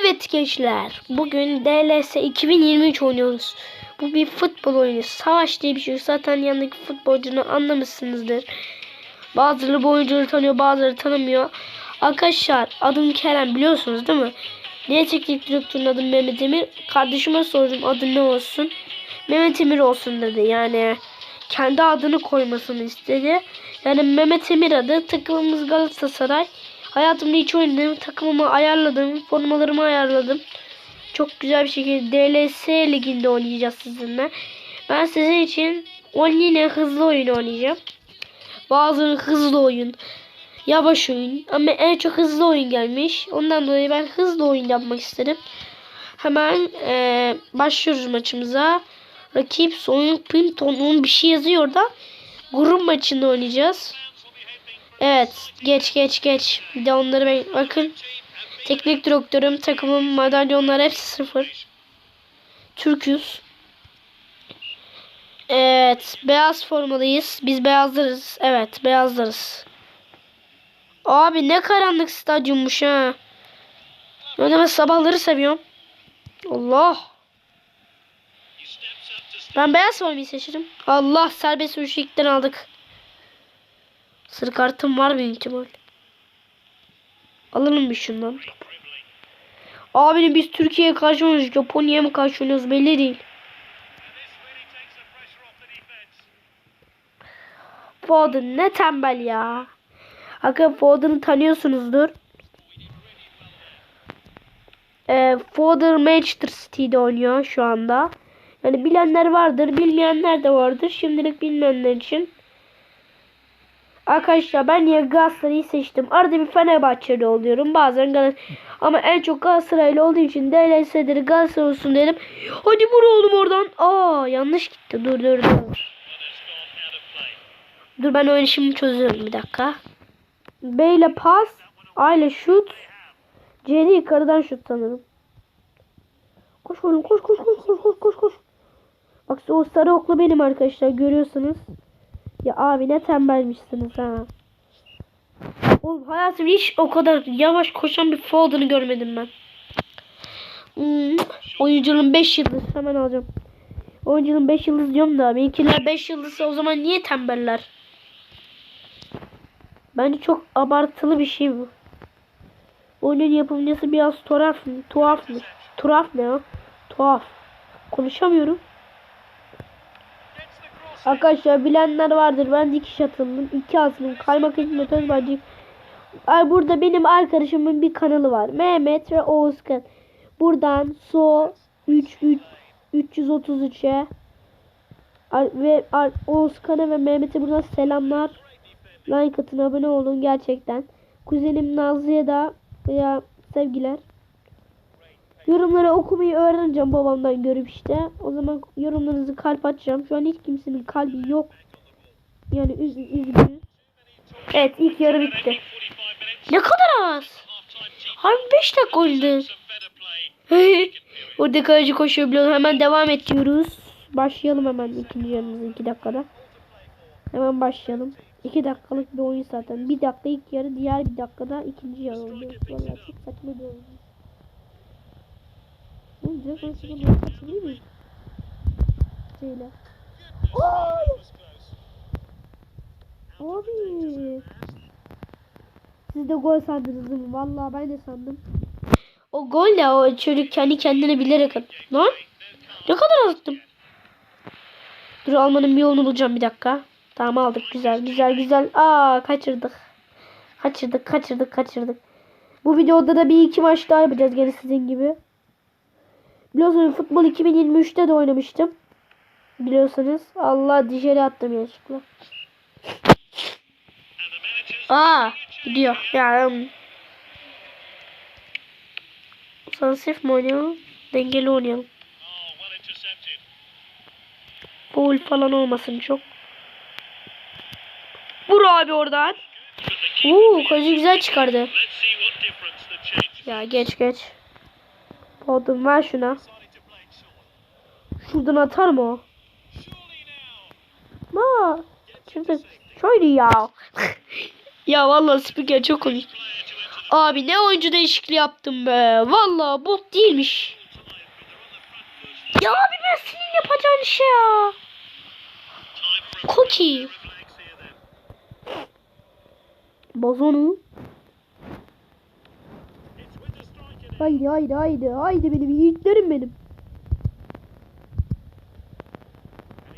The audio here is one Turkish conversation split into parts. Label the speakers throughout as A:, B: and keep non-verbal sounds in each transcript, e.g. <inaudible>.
A: Evet gençler, bugün DLS 2023 oynuyoruz. Bu bir futbol oyunu. Savaş diye bir şey. Zaten yanındaki futbolcunu anlamışsınızdır. Bazıları bu oyuncuları tanıyor, bazıları tanımıyor. Arkadaşlar adım Kerem biliyorsunuz değil mi? Niye teknik direktörün adı Mehmet Emir? Kardeşime sordum adı ne olsun? Mehmet Emir olsun dedi. Yani kendi adını koymasını istedi. Yani Mehmet Emir adı. Takımımız Galatasaray. Hayatımda hiç oynadım. Takımımı ayarladım. Formalarımı ayarladım. Çok güzel bir şekilde DLS liginde oynayacağız sizinle. Ben sizin için on yine hızlı oyun oynayacağım. Bazı hızlı oyun. Yavaş oyun. Ama en çok hızlı oyun gelmiş. Ondan dolayı ben hızlı oyun yapmak istedim. Hemen eee, başlıyoruz maçımıza. Rakip Soyun Pinton'un bir şey yazıyor da. Grup maçında oynayacağız. Evet. Geç geç geç. Bir de onları bakın. Teknik direktörüm, takımım, madalyonlar hepsi sıfır. Türküz. Evet. Beyaz formalıyız. Biz beyazlarız. Evet. Beyazlarız. Abi ne karanlık stadyummuş ha. Ben de sabahları seviyorum. Allah. Ben beyaz formayı seçerim. Allah serbest üçlükten aldık. Sır kartım var büyük ihtimal. Alalım bir şundan. Abinin biz Türkiye'ye karşı oynuyoruz. Japonya'ya mı karşı oynuyoruz belli değil. Foden ne tembel ya. Hakikaten Foden'ı tanıyorsunuzdur. Ee, Foden Manchester City'de oynuyor şu anda. Yani bilenler vardır, bilmeyenler de vardır. Şimdilik bilmeyenler için. Arkadaşlar ben niye Galatasaray'ı seçtim? Arada bir Fenerbahçeli oluyorum. Bazen Galatasaray. Ama en çok Galatasaraylı olduğu için DLS'dir Galatasaray olsun dedim. Hadi vur oğlum oradan. Aa yanlış gitti. Dur dur dur. Dur ben oyunu şimdi çözüyorum bir dakika. B ile pas. A ile şut. C ile yukarıdan şut sanırım. Koş oğlum koş koş koş koş koş koş. Bak o sarı oklu benim arkadaşlar görüyorsunuz. Ya abi ne tembelmişsiniz ha. Oğlum hayatımda hiç o kadar yavaş koşan bir Foden'ı görmedim ben. Hmm, oyuncunun 5 yıldız hemen alacağım. Oyuncunun 5 yıldız diyorum da benimkiler 5 yıldızsa o zaman niye tembeller? Bence çok abartılı bir şey bu. Oyunun yapımcısı biraz tuhaf mı? Tuhaf mı? Tuhaf ne ya? Tuhaf. Konuşamıyorum. Arkadaşlar bilenler vardır. Ben dikiş atıldım. iki atıldım. Kaymak etmetöz bence. Ay burada benim arkadaşımın bir kanalı var. Mehmet ve Oğuzkan. Buradan So 3 3 333'e Ar- ve Oğuzkan'a ve Mehmet'e buradan selamlar. Like atın, abone olun gerçekten. Kuzenim Nazlı'ya da ya sevgiler. Yorumları okumayı öğreneceğim babamdan görüp işte. O zaman yorumlarınızı kalp açacağım. Şu an hiç kimsenin kalbi yok. Yani üz üzgünüm. Evet ilk yarı bitti. Ne kadar az. Harbi 5 dakika oynadı. <laughs> Orada kaleci koşuyor biliyorum. Hemen devam et. Başlayalım hemen ikinci yarımızı 2 dakikada. Hemen başlayalım. 2 dakikalık bir oyun zaten. 1 dakika ilk yarı diğer bir dakikada ikinci yarı oluyor. Vallahi çok saçma bir oyun. Oğlum direkt şuradan böyle kaçabilir miyim? Şeyle. Ay! Abi. Siz de gol sandınız mi? Vallahi ben de sandım. O gol ya o çocuk kendi kendine bilerek attı. Lan? Ne kadar attım? Dur almanın bir yolunu bulacağım bir dakika. Tamam aldık güzel güzel güzel. Aa kaçırdık. Kaçırdık kaçırdık kaçırdık. Bu videoda da bir iki maç daha yapacağız gene sizin gibi. Biliyorsunuz futbol 2023'te de oynamıştım. Biliyorsunuz. Allah dışarı attım yanlışlıkla. Aa gidiyor. Ya um, Sansif mi oynayalım? Dengeli oynayalım. Foul falan olmasın çok. Vur abi oradan. Uuu kaleci güzel çıkardı. Ya geç geç. Foden ver şuna. Şuradan atar mı o? Ma. Şimdi şöyle ya. <laughs> ya vallahi spiker çok komik. Abi ne oyuncu değişikliği yaptım be. Vallahi bot değilmiş. Ya abi ben senin yapacağın şey ya. Cookie. Bozonu. Haydi haydi haydi haydi benim yiğitlerim benim.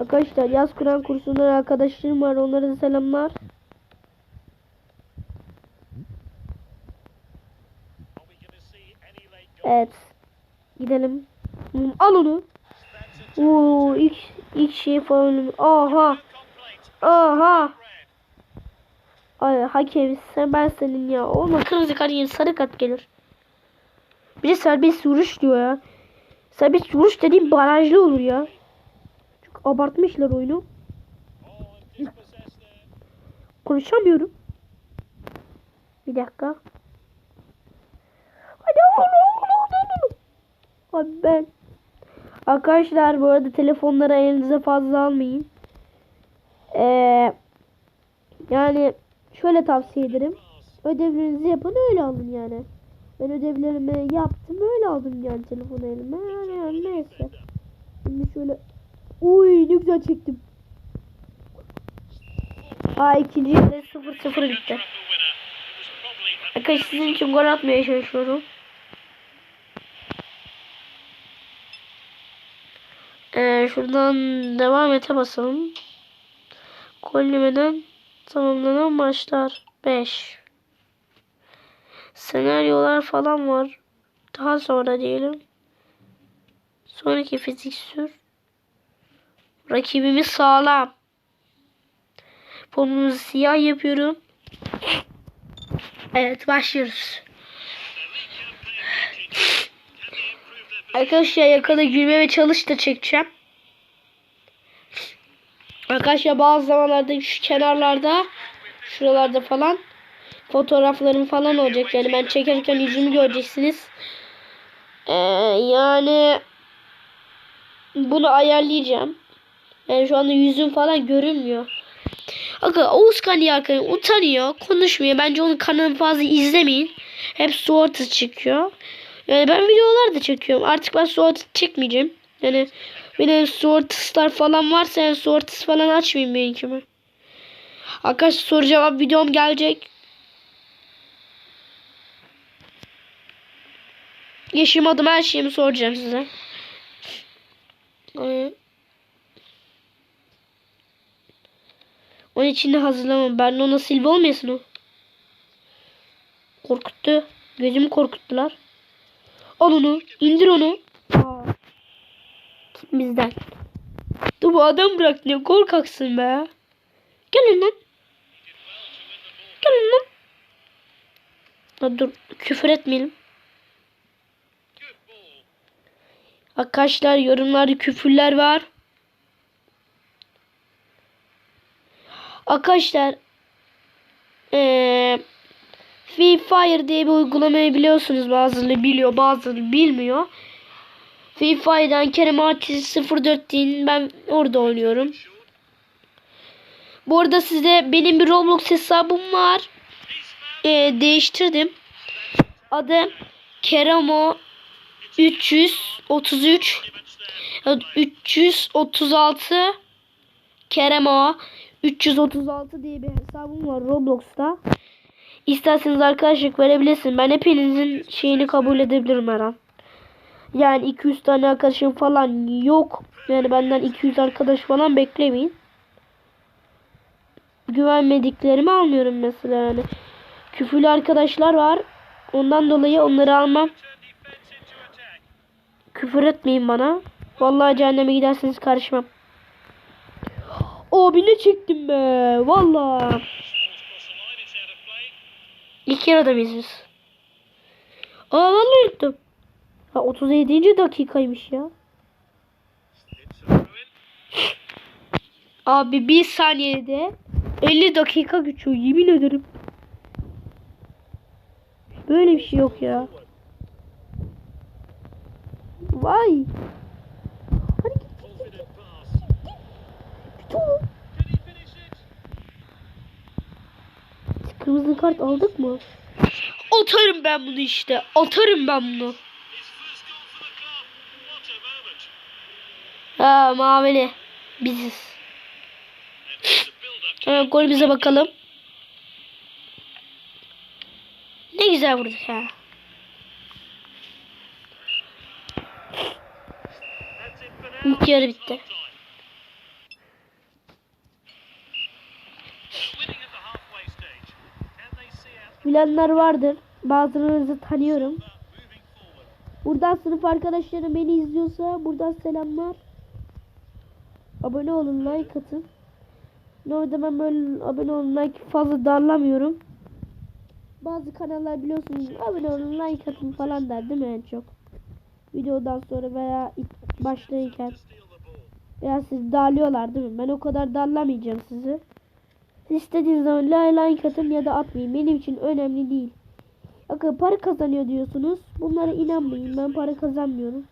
A: Arkadaşlar yaz Kur'an kursundan arkadaşlarım var onlara da selamlar. Evet. Gidelim. Al onu. Oo ilk ilk şey falan. Aha. Aha. Ay hakem sen ben senin ya. Olma kırmızı kart sarı kart gelir. Bir de serbest vuruş diyor ya. Serbest vuruş dediğim barajlı olur ya. Çok abartmışlar oyunu. Konuşamıyorum. Bir dakika. Hadi. Abi ben. Arkadaşlar bu arada telefonları elinize fazla almayın. Ee, yani şöyle tavsiye ederim. Ödevlerinizi yapın öyle alın yani. Ben ödevlerimi yaptım öyle aldım yani telefonu elime. Yani, neyse. Şimdi şöyle. Uy ne güzel çektim. Aa ikinci yarıda 0-0 bitti. Arkadaşlar sizin için gol atmaya çalışıyorum. Ee, şuradan devam ete basalım. Gollemeden tamamlanan maçlar 5. Senaryolar falan var. Daha sonra diyelim. Sonraki fizik sür. Rakibimiz sağlam. Formumuzu siyah yapıyorum. Evet başlıyoruz. Arkadaşlar yakada gülme ve çalış da çekeceğim. Arkadaşlar bazı zamanlarda şu kenarlarda şuralarda falan fotoğraflarım falan olacak. Yani ben çekerken yüzümü göreceksiniz. Ee, yani bunu ayarlayacağım. Yani şu anda yüzüm falan görünmüyor. Aga Oğuzkan arkadaşım utanıyor. Konuşmuyor. Bence onun kanalını fazla izlemeyin. Hep Suat'ı çıkıyor. Yani ben videolar da çekiyorum. Artık ben Suat'ı çekmeyeceğim. Yani benim Suat'ıslar falan varsa yani falan açmayayım benimkimi. Arkadaşlar soru cevap videom gelecek. Yaşım adım her şeyimi soracağım size. Ee, Onun için de hazırlamam. Bernardo Silva olmayasın o. Korkuttu. Gözümü korkuttular. Al onu. indir onu. Aa. Bizden? Dur bu adam bırak ne korkaksın be. Gelin lan. Gelin lan. Dur küfür etmeyelim. Arkadaşlar yorumlarda küfürler var. Arkadaşlar ee, Free Fire diye bir uygulamayı biliyorsunuz. Bazıları biliyor bazıları bilmiyor. Free Fire'dan Kerem Artist 04 deyin. Ben orada oynuyorum. Bu arada size benim bir Roblox hesabım var. Ee, değiştirdim. Adı Keremo 333 336 Keremo 336 diye bir hesabım var Roblox'ta. İsterseniz arkadaşlık verebilirsin. Ben hepinizin şeyini kabul edebilirim her an. Yani 200 tane arkadaşım falan yok. Yani benden 200 arkadaş falan beklemeyin. Güvenmediklerimi almıyorum mesela yani. Küfürlü arkadaşlar var. Ondan dolayı onları almam. Küfür etmeyin bana. Vallahi cehenneme giderseniz karışmam. Abi ne çektim be. Vallahi. İlk yarıda mıyız? Aa vallahi unuttum. Ha 37. dakikaymış ya. Abi bir saniyede 50 dakika geçiyor yemin ederim. Böyle bir şey yok ya. Vay. Hadi git git git. git. Kırmızı kart aldık mı? Atarım ben bunu işte. Atarım ben bunu. Ha mavili. Biziz. Hemen golümüze bakalım. Ne güzel vurduk ha. İlk bitti. Bilenler vardır. Bazılarınızı tanıyorum. Buradan sınıf arkadaşlarım beni izliyorsa buradan selamlar. Abone olun, like atın. Normalde ben böyle abone olun, like fazla darlamıyorum. Bazı kanallar biliyorsunuz abone olun, like atın falan der değil mi en çok? Videodan sonra veya başlayırken. Veya siz darlıyorlar değil mi? Ben o kadar darlamayacağım sizi. Siz istediğiniz zaman like, atın ya da atmayın. Benim için önemli değil. Bakın para kazanıyor diyorsunuz. Bunlara inanmayın. Ben para kazanmıyorum.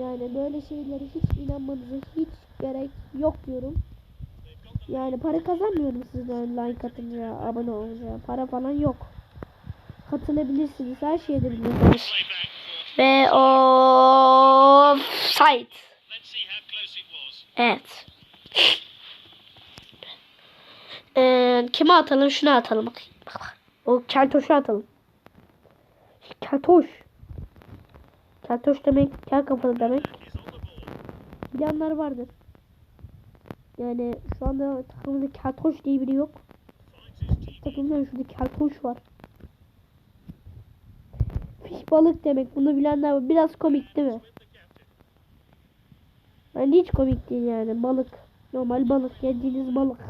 A: Yani böyle şeylere hiç inanmanıza hiç gerek yok diyorum. Yani para kazanmıyorum sizden like atınca, abone olunca. Para falan yok. Katılabilirsiniz. Her şeyi edebilirsiniz. Ve offside. Evet. Ee, kime atalım? Şuna atalım. Bak, bak. O keltoşu atalım. Keltoş. Keltoş demek kel kafalı demek. Bilenler vardır. Yani şu anda takımda keltoş diye biri yok. Takımda şurada keltoş var. Balık demek. Bunu bilenler var. Biraz komik değil mi? Yani hiç komik değil yani. Balık. Normal balık. Yediğiniz balık.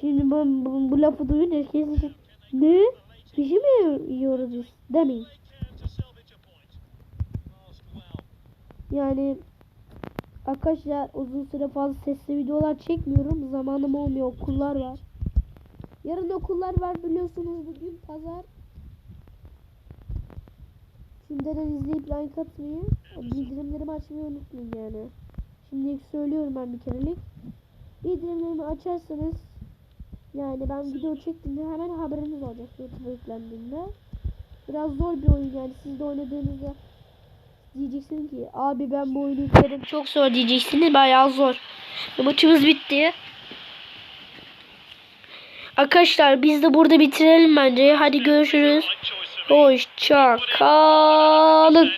A: Şimdi bu, bu, bu lafı duyunca diyecek, ne? Bir şey mi yiyoruz biz? Demeyin. Yani arkadaşlar uzun süre fazla sesli videolar çekmiyorum. Zamanım olmuyor. Okullar var. Yarın okullar var biliyorsunuz. Bugün pazar. Şimdiden izleyip like atmayı, bildirimlerimi açmayı unutmayın yani. Şimdilik söylüyorum ben bir kerelik. Bildirimlerimi açarsanız yani ben video çektiğimde hemen haberiniz olacak YouTube'a yüklendiğinde. Biraz zor bir oyun yani siz de oynadığınızda diyeceksiniz ki abi ben bu oyunu yükledim çok zor diyeceksiniz bayağı zor. Maçımız bitti. Arkadaşlar biz de burada bitirelim bence. Hadi görüşürüz. Hoşça kalın.